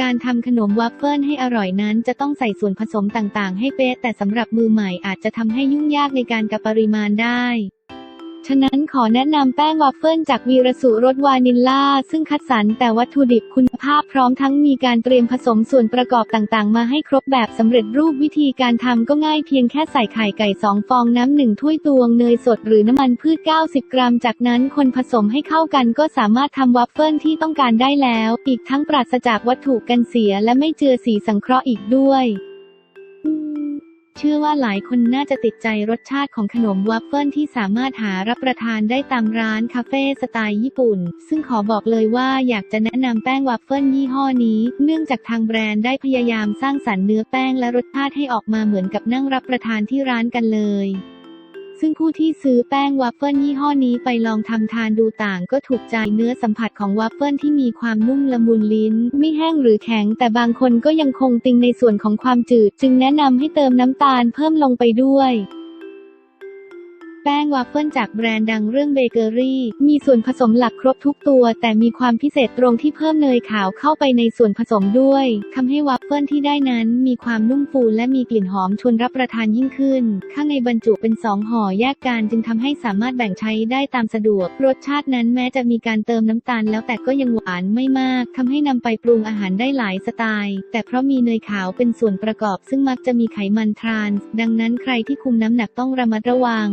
การทำขนมวัฟเฟิลให้อร่อยนั้นจะต้องใส่ส่วนผสมต่างๆ ให้เป๊ะแต่สำหรับมือใหม่อาจจะทำให้ยุ่งยากในการกับปริมาณได้ ฉะนั้นขอแนะนำแป้งวัฟเฟิลจากวีรสุรสวานิลลาซึ่งคัดสรรแต่วัตถุดิบคุณภาพพร้อมทั้งมีการเตรียมผสมส่วนประกอบต่างๆ มาให้ครบแบบสำเร็จรูปวิธีการทำก็ง่ายเพียงแค่ใส่ไข่ไก่ 2 ฟองน้ำหนึ่งถ้วยตวงเนยสดหรือน้ำมันพืช 90 กรัม จากนั้นคนผสมให้เข้ากันก็สามารถทำวัฟเฟิลที่ต้องการได้แล้ว อีกทั้งปราศจากวัตถุกันเสียและไม่เจือสีสังเคราะห์อีกด้วย เชื่อว่าหลายคนน่าจะติดใจรสชาติของขนมวัฟเฟิลที่สามารถหารับประทานได้ตามร้านคาเฟ่สไตล์ญี่ปุ่น ซึ่งขอบอกเลยว่าอยากจะแนะนำแป้งวัฟเฟิลยี่ห้อนี้ เนื่องจากทางแบรนด์ได้พยายามสร้างสรรค์เนื้อแป้งและรสชาติให้ออกมาเหมือนกับนั่งรับประทานที่ร้านกันเลย ซึ่งผู้ที่ซื้อแป้งวัฟเฟิลยี่ห้อนี้ไปลองทำทานดูต่างก็ถูกใจเนื้อสัมผัสของวัฟเฟิลที่มีความนุ่มละมุนลิ้น ไม่แห้งหรือแข็ง แต่บางคนก็ยังคงติงในส่วนของความจืด จึงแนะนำให้เติมน้ำตาลเพิ่มลงไปด้วย แป้งวัฟเฟิลจากแบรนด์ดังเรื่องเบเกอรี่ มีส่วนผสมหลักครบทุกตัว แต่มีความพิเศษตรงที่เพิ่มเนยขาวเข้าไปในส่วนผสมด้วยทำให้วัฟเฟิลที่ได้นั้น มีความนุ่มฟูและมีกลิ่นหอมชวนรับประทานยิ่งขึ้น ข้างในบรรจุเป็นสองห่อแยกกันจึงทำให้สามารถแบ่งใช้ได้ตามสะดวก รสชาตินั้นแม้จะมีการเติมน้ำตาล แล้วแต่ก็ยังหวานไม่มากทำให้นำไปปรุงอาหารได้หลายสไตล์ แต่เพราะมีเนยขาวเป็นส่วนประกอบ ซึ่งมักจะมีไขมันทรานส์ดังนั้นใครที่คุมน้ำหนักต้องระมัดระวัง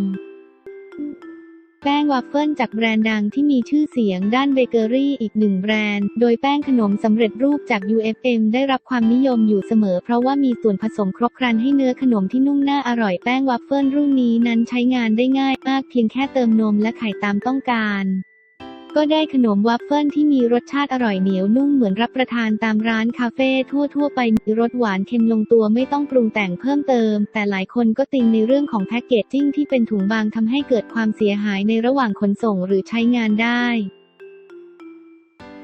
แป้งวัฟเฟิลจากแบรนด์ดังที่มีชื่อเสียงด้านเบเกอรี่อีกหนึ่งแบรนด์ โดยแป้งขนมสำเร็จรูปจาก UFM ได้รับความนิยมอยู่เสมอ เพราะว่ามีส่วนผสมครบครันให้เนื้อขนมที่นุ่มน่าอร่อยแป้งวัฟเฟิลรุ่นนี้นั้นใช้งานได้ง่ายมากเพียงแค่เติมนมและไข่ตามต้องการ ก็ได้ขนมวัฟเฟิลที่มีรสชาติอร่อยเหนียวนุ่มเหมือนรับประทานตามร้านคาเฟ่ทั่วๆ ไปมีรสหวานเค็มลงตัวไม่ต้องปรุงแต่งเพิ่มเติม แต่หลายคนก็ติงในเรื่องของแพ็กเกจจิ้งที่เป็นถุงบางทำให้เกิดความเสียหายในระหว่างขนส่งหรือใช้งานได้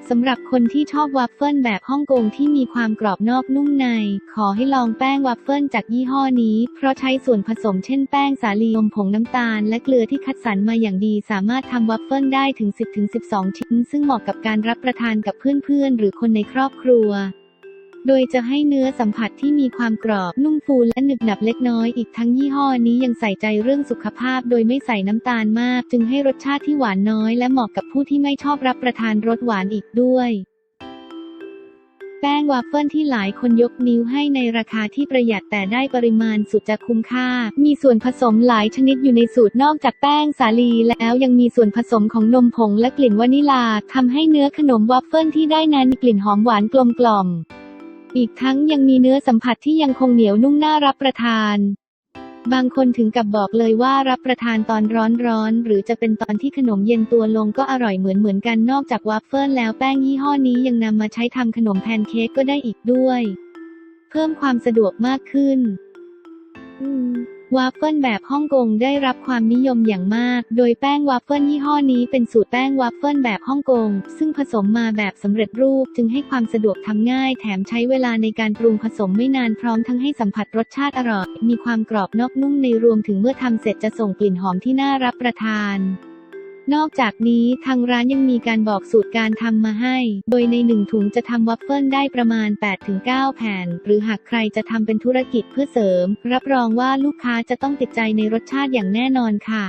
สำหรับคนที่ชอบวัฟเฟิลแบบฮ่องกงที่มีความกรอบนอกนุ่มใน ขอให้ลองแป้งวัฟเฟิลจากยี่ห้อนี้ เพราะใช้ส่วนผสมเช่นแป้งสาลีอมผงน้ำตาล และเกลือที่คัดสรรมาอย่างดี สามารถทำวัฟเฟิลได้ถึง 10-12 ชิ้น ซึ่งเหมาะกับการรับประทานกับเพื่อนๆ หรือคนในครอบครัว โดยจะให้เนื้อสัมผัสที่มีความกรอบนุ่มฟูและหนึบหนับเล็กน้อย อีกทั้งยี่ห้อนี้ยังใส่ใจเรื่องสุขภาพ โดยไม่ใส่น้ำตาลมาก จึงให้รสชาติที่หวานน้อย และเหมาะกับผู้ที่ไม่ชอบรับประทานรสหวานอีกด้วยแป้งวาฟเฟิลที่หลายคนยกนิ้วให้ในราคาที่ประหยัดแต่ได้ปริมาณสุดจะคุ้มค่า มีส่วนผสมหลายชนิดอยู่ในสูตรนอกจากแป้งสาลีแล้วยังมีส่วนผสมของนมผงและกลิ่นวานิลาทำให้เนื้อขนมวาฟเฟิลที่ได้นั้นกลิ่นหอมหวานกลมกล่อม อีกทั้งยังมีเนื้อสัมผัสที่ยังคงเหนียวนุ่มน่ารับประทาน บางคนถึงกับบอกเลยว่ารับประทานตอนร้อนๆหรือจะเป็นตอนที่ขนมเย็นตัวลงก็อร่อยเหมือนเหมือนๆกันนอกจากวาฟเฟิลแล้วแป้งยี่ห้อนี้ยังนำมาใช้ทำขนมแพนเค้กก็ได้อีกด้วย เพิ่มความสะดวกมากขึ้น วาฟเฟิลแบบฮ่องกงได้รับความนิยมอย่างมาก โดยแป้งวาฟเฟิลยี่ห้อนี้เป็นสูตรแป้งวาฟเฟิลแบบฮ่องกง ซึ่งผสมมาแบบสำเร็จรูปจึงให้ความสะดวกทำง่าย แถมใช้เวลาในการปรุงผสมไม่นานพร้อมทั้งให้สัมผัสรสชาติอร่อย มีความกรอบนอกนุ่มในรวมถึงเมื่อทำเสร็จจะส่งกลิ่นหอมที่น่ารับประทาน นอกจากนี้ทางร้านยังมีการบอกสูตรการทำมาให้ โดยในหนึ่งถุงจะทำวัฟเฟิลได้ประมาณ 8-9 แผ่น หรือหากใครจะทำเป็นธุรกิจเพื่อเสริม รับรองว่าลูกค้าจะต้องติดใจในรสชาติอย่างแน่นอนค่ะ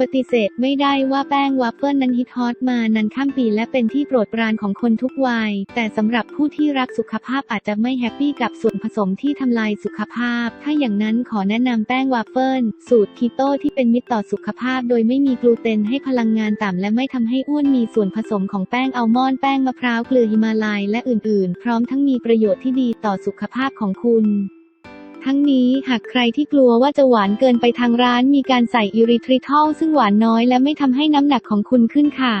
ปฏิเสธไม่ได้ว่าแป้งวัฟเฟิลนั้นฮิตฮอตมานานข้ามปีและเป็นที่โปรดปรานของคนทุกวัย แต่สำหรับผู้ที่รักสุขภาพอาจจะไม่แฮปปี้กับส่วนผสมที่ทำลายสุขภาพ ถ้าอย่างนั้นขอแนะนำแป้งวัฟเฟิลสูตรคีโตที่เป็นมิตรต่อสุขภาพ โดยไม่มีกลูเตนให้พลังงานต่ำและไม่ทำให้อ้วนมีส่วนผสมของแป้งอัลมอนด์แป้งมะพร้าวเกลือฮิมาลัยและอื่น ๆ พร้อมทั้งมีประโยชน์ที่ดีต่อสุขภาพของคุณ ทั้งนี้หากใครที่กลัวว่าจะหวานเกินไปทางร้านมีการใส่อิริทริทอลซึ่งหวานน้อยและไม่ทำให้น้ำหนักของคุณขึ้นค่ะ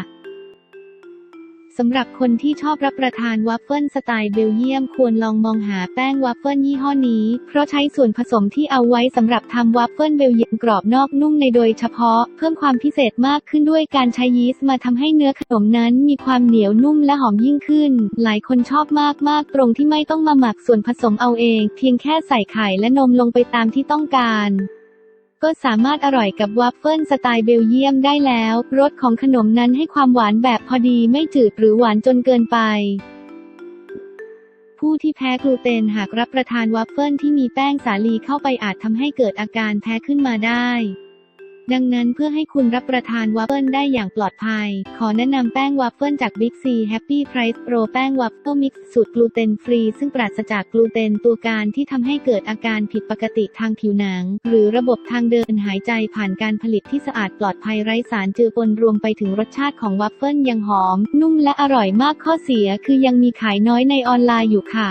สำหรับคนที่ชอบรับประทานวัฟเฟิลสไตล์เบลเยียมควรลองมองหาแป้งวัฟเฟิลยี่ห้อนี้ เพราะใช้ส่วนผสมที่เอาไว้สำหรับทำวัฟเฟิลเบลเยียมกรอบนอกนุ่มในโดยเฉพาะ เพิ่มความพิเศษมากขึ้นด้วยการใช้ยีสต์มาทำให้เนื้อขนมนั้นมีความเหนียวนุ่มและหอมยิ่งขึ้น หลายคนชอบมากๆ ตรงที่ไม่ต้องมาหมักส่วนผสมเอาเอง เพียงแค่ใส่ไข่และนมลงไปตามที่ต้องการ ก็สามารถอร่อยกับวัฟเฟิลสไตล์เบลเยียมได้แล้ว รสของขนมนั้นให้ความหวานแบบพอดีไม่จืดหรือหวานจนเกินไป ผู้ที่แพ้กลูเตนหากรับประทานวัฟเฟิลที่มีแป้งสาลีเข้าไปอาจทำให้เกิดอาการแพ้ขึ้นมาได้ ดังนั้นเพื่อให้คุณรับประทานวัฟเฟิลได้อย่างปลอดภัย ขอแนะนำแป้งวัฟเฟิลจาก Big C Happy Price Pro แป้งวัฟเฟิลมิกซ์สูตรกลูเตนฟรี ซึ่งปราศจากกลูเตนตัวการที่ทำให้เกิดอาการผิดปกติทางผิวหนัง หรือระบบทางเดินหายใจผ่านการผลิตที่สะอาดปลอดภัยไร้สารเจือปนรวมไปถึงรสชาติของวัฟเฟิลยังหอม นุ่มและอร่อยมากข้อเสียคือยังมีขายน้อยในออนไลน์อยู่ค่ะ